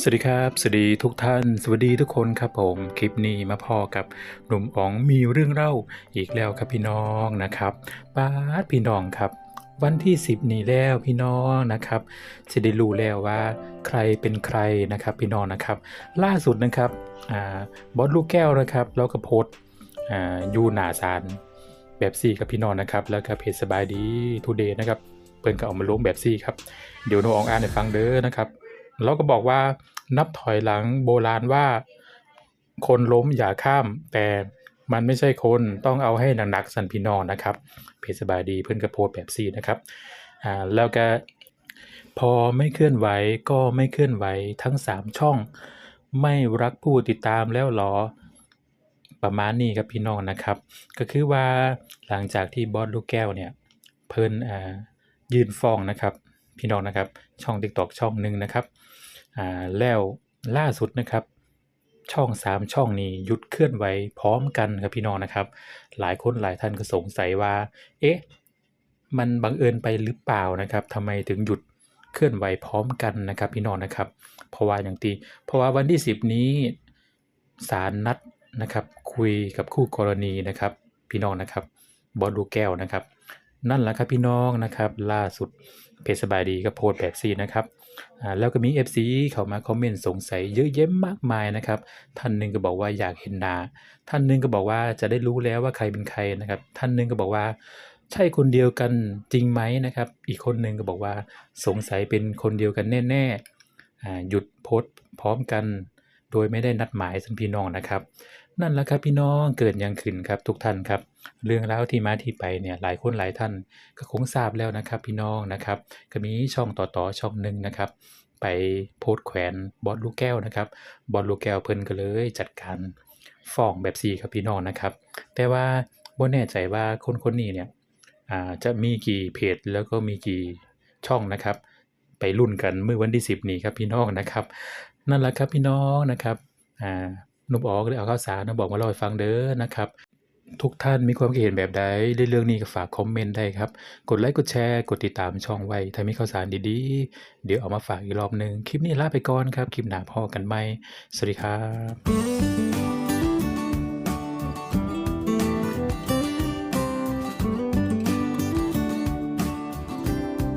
สวัสดีครับ สวัสดีทุกท่าน สวัสดีทุกคนครับผม คลิปนี้มาพอกับหนุ่มอ๋องมีเรื่องเล่าอีกแล้วครับพี่น้องนะครับป้าดพี่น้องครับ วันที่ 10 นี้แล้วพี่น้องนะครับจะได้รู้แล้วว่าใครเป็นใครนะครับพี่น้องนะครับ ล่าสุดนะครับอ่าบอสลูกแก้วนะครับ แล้วก็โพสอ่ายูหนาสารแบบซี่กับพี่น้องนะครับ แล้วก็เพจสบายดีทูเดย์นะครับเปิ่นก็เอามาลงแบบซี่ครับเดี๋ยวหนูอองอ่านให้ฟังเด้อนะครับ แล้วก็บอกว่านับถอยหลังโบราณว่า คนล้มอย่าข้าม แต่มันไม่ใช่คนต้องเอาให้หนักๆสันพี่น้องนะครับ เพจสบายดีเพื่อนกระโพสต์แบบซี่นะครับอ่าแล้วก็พอไม่เคลื่อนไหวก็ไม่เคลื่อนไหวทั้ง 3 ช่อง ไม่รักผู้ติดตามแล้วหรอ ประมาณนี้ครับพี่น้องนะครับ ก็คือว่าหลังจากที่บอสลูกแก้วเนี่ย เพิ่นอ่ายืนฟ้องนะครับ พี่น้องนะครับ ช่อง TikTok ช่องหนึ่งนะครับอ่าแล้วล่าสุดนะครับ ช่อง 3 ช่องนี้หยุดเคลื่อนไหวพร้อมกันครับพี่น้องนะครับ หลายคนหลายท่านก็สงสัยว่า เอ๊ะมันบังเอิญไปหรือเปล่านะครับทำไมถึงหยุดเคลื่อนไหวพร้อมกันนะครับ พี่น้องนะครับ เพราะว่าอย่างตีเพราะว่าวันที่ 10 นี้ศาลนัดนะครับ คุยกับคู่กรณีนะครับ พี่น้องนะครับบอสลูกแก้วนะครับ นั่นแหละครับพี่น้องนะครับ ล่าสุดเพจสบายดีก็โพสแบบซีนะครับแล้วก็มี FC เข้ามาคอมเมนต์สงสัยเยอะแยะมากมายนะครับ ท่านหนึ่งก็บอกว่าอยากเห็นนา ท่านหนึ่งก็บอกว่าจะได้รู้แล้วว่าใครเป็นใครนะครับ ท่านหนึ่งก็บอกว่าใช่คนเดียวกันจริงไหมนะครับ อีกคนหนึ่งก็บอกว่าสงสัยเป็นคนเดียวกันแน่ๆหยุดโพสต์พร้อมกัน โดยไม่ได้นัดหมายสันพี่น้องนะครับ นั่นแหละครับพี่น้องเกิดยังขึ้นครับทุกท่านครับ เรื่องราวที่มาที่ไปเนี่ยหลายคนหลายท่านก็คงทราบแล้วนะครับพี่น้องนะครับก็มีช่องต่อๆช่องหนึ่งนะครับ ไปโพสแขวนบอสลูกแก้วนะครับบอสลูกแก้วเพิ่นก็เลยจัดการฟ้องแบบซีครับพี่น้องนะครับ แต่ว่าบ่แน่ใจว่าคนคนนี้เนี่ยจะมีกี่เพจแล้วก็มีกี่ช่องนะครับ ไปรุ่นกันเมื่อวันที่ 10 นี้ครับพี่น้องนะครับ นั่นแหละครับพี่น้องนะครับอ่า หนุ่มอ๋อก็เลยเอาข้าวสารมาบอกมาเล่าให้ฟังเด้อนะครับทุกท่านมีความคิดเห็นแบบใดในเรื่องนี้ก็ฝากคอมเมนต์ได้ครับ กดไลค์กดแชร์กดติดตามช่องไว้ถ้ามีข่าวสารดีๆ เดี๋ยวเอามาฝากอีกรอบหนึ่งคลิปนี้ลาไปก่อนครับ คลิปหน้าพอกันไหมสวัสดีครับ